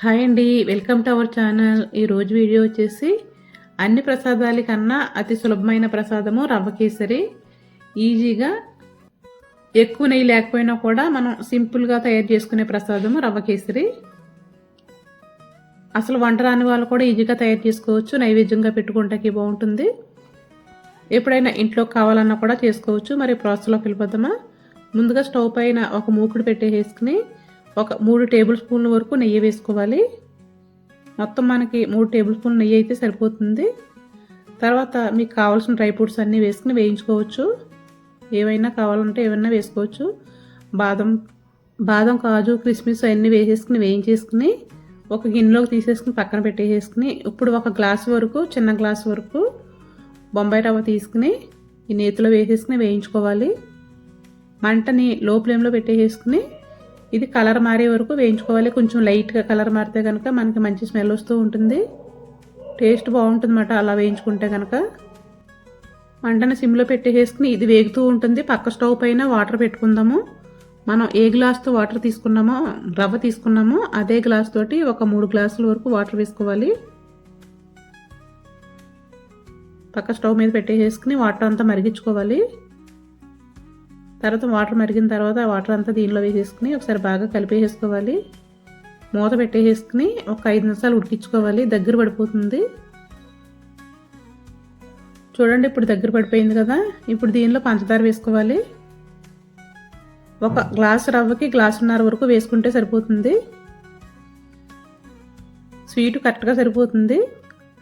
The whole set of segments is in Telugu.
హాయ్ అండి వెల్కమ్ టు అవర్ ఛానల్. ఈరోజు వీడియో వచ్చేసి అన్ని ప్రసాదాల కన్నా అతి సులభమైన ప్రసాదము రవ్వ కేసరి. ఈజీగా ఎక్కువ నెయ్యి లేకపోయినా కూడా మనం సింపుల్గా తయారు చేసుకునే ప్రసాదము రవ్వ కేసరి. అసలు వంట రాని వాళ్ళు కూడా ఈజీగా తయారు చేసుకోవచ్చు నైవేద్యంగా పెట్టుకుంటాకి బాగుంటుంది. ఎప్పుడైనా ఇంట్లో కావాలన్నా కూడా చేసుకోవచ్చు. మరి ప్రాసెస్లోకి వెళ్ళిపోతామా ముందుగా స్టవ్ పైన ఒక మూకుడు పెట్టేసుకుని ఒక మూడు టేబుల్ స్పూన్ల వరకు నెయ్యి వేసుకోవాలి. మొత్తం మనకి మూడు టేబుల్ స్పూన్ నెయ్యి అయితే సరిపోతుంది. తర్వాత మీకు కావాల్సిన డ్రై ఫ్రూట్స్ అన్నీ వేసుకుని వేయించుకోవచ్చు. ఏవైనా కావాలంటే ఏమైనా వేసుకోవచ్చు. బాదం బాదం కాజు క్రిస్మిస్ అన్నీ వేసేసుకుని వేయించేసుకుని ఒక గిన్నెలోకి తీసేసుకుని పక్కన పెట్టేసేసుకుని ఇప్పుడు ఒక గ్లాస్ వరకు చిన్న గ్లాస్ వరకు బొంబాయి రవ్వ తీసుకుని ఈ నేతిలో వేసేసుకుని వేయించుకోవాలి. మంటని లో ఫ్లేమ్లో పెట్టేసుకుని ఇది కలర్ మారే వరకు వేయించుకోవాలి. కొంచెం లైట్గా కలర్ మారితే కనుక మనకి మంచి స్మెల్ వస్తూ ఉంటుంది. టేస్ట్ బాగుంటుంది అన్నమాట అలా వేయించుకుంటే కనుక మంటను సిమ్లో పెట్టేసుకుని ఇది వేగుతూ ఉంటుంది. పక్క స్టవ్ పైన వాటర్ పెట్టుకుందాము. మనం ఏ గ్లాస్తో వాటర్ తీసుకున్నామో రవ్వ తీసుకున్నామో అదే గ్లాస్ తోటి ఒక మూడు గ్లాసుల వరకు వాటర్ వేసుకోవాలి. పక్క స్టవ్ మీద పెట్టేసుకుని వాటర్ అంతా మరిగించుకోవాలి. తర్వాత వాటర్ మరిగిన తర్వాత వాటర్ అంతా దీనిలో వేసేసుకుని ఒకసారి బాగా కలిపేసుకోవాలి మూత పెట్టేసుకుని ఒక ఐదు నిమిషాలు ఉడికించుకోవాలి. దగ్గర పడిపోతుంది. చూడండి ఇప్పుడు దగ్గర పడిపోయింది కదా. ఇప్పుడు దీనిలో పంచదార వేసుకోవాలి. ఒక గ్లాస్ రవ్వకి గ్లాసున్నర వరకు వేసుకుంటే సరిపోతుంది. స్వీట్ కరెక్ట్గా సరిపోతుంది.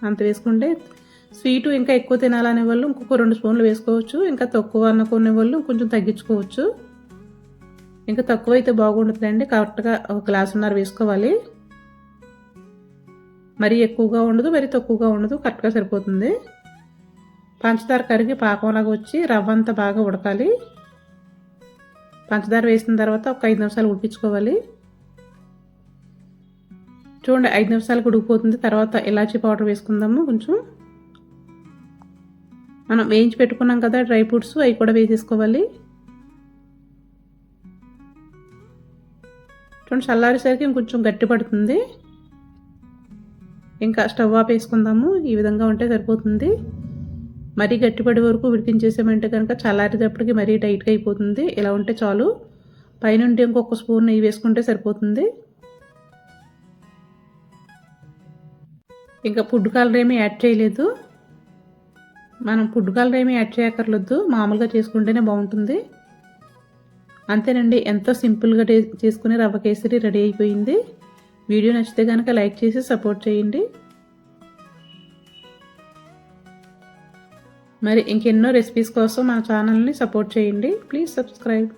అంత వేసుకుంటే స్వీటు ఇంకా ఎక్కువ తినాలనే వాళ్ళు ఇంకొక రెండు స్పూన్లు వేసుకోవచ్చు. ఇంకా తక్కువ అనుకునే వాళ్ళు కొంచెం తగ్గించుకోవచ్చు. ఇంకా తక్కువ అయితే బాగుంటుందండి కరెక్ట్గా ఒక గ్లాసున్నర వేసుకోవాలి. మరీ ఎక్కువగా ఉండదు మరీ తక్కువగా ఉండదు. కరెక్ట్గా సరిపోతుంది. పంచదార కరిగి పాకంలాగా వచ్చి రవ్వ అంతా బాగా ఉడకాలి. పంచదార వేసిన తర్వాత ఒక ఐదు నిమిషాలు ఉడికించుకోవాలి. చూడండి ఐదు నిమిషాలకు ఉడికిపోతుంది. తర్వాత ఇలాచీ పౌడర్ వేసుకుందాము కొంచెం. మనం వేయించి పెట్టుకున్నాం కదా డ్రై ఫ్రూట్స్ అవి కూడా వేసేసుకోవాలి. చూడండి చల్లారేసరికి ఇంకొంచెం గట్టి పడుతుంది. ఇంకా స్టవ్ ఆఫ్ వేసుకుందాము ఈ విధంగా ఉంటే సరిపోతుంది. మరీ గట్టిపడి వరకు ఉడికించేసామంటే కనుక చల్లారేటప్పటికి మరీ టైట్గా అయిపోతుంది. ఇలా ఉంటే చాలు. పైనుండి ఇంకొక స్పూన్ నెయ్యి వేసుకుంటే సరిపోతుంది. ఇంకా ఫుడ్ కలర్ ఏమీ యాడ్ చేయలేదు. మనం ఫుడ్ కలర్ ఏమీ యాడ్ చేయక్కర్లేదు. మామూలుగా చేసుకుంటేనే బాగుంటుంది. అంతేనండి ఎంతో సింపుల్గా చేసుకుని రవ్వ కేసరి రెడీ అయిపోయింది. వీడియో నచ్చితే కనుక లైక్ చేసి సపోర్ట్ చేయండి. మరి ఇంకెన్నో రెసిపీస్ కోసం మన ఛానల్ని సపోర్ట్ చేయండి. Please subscribe.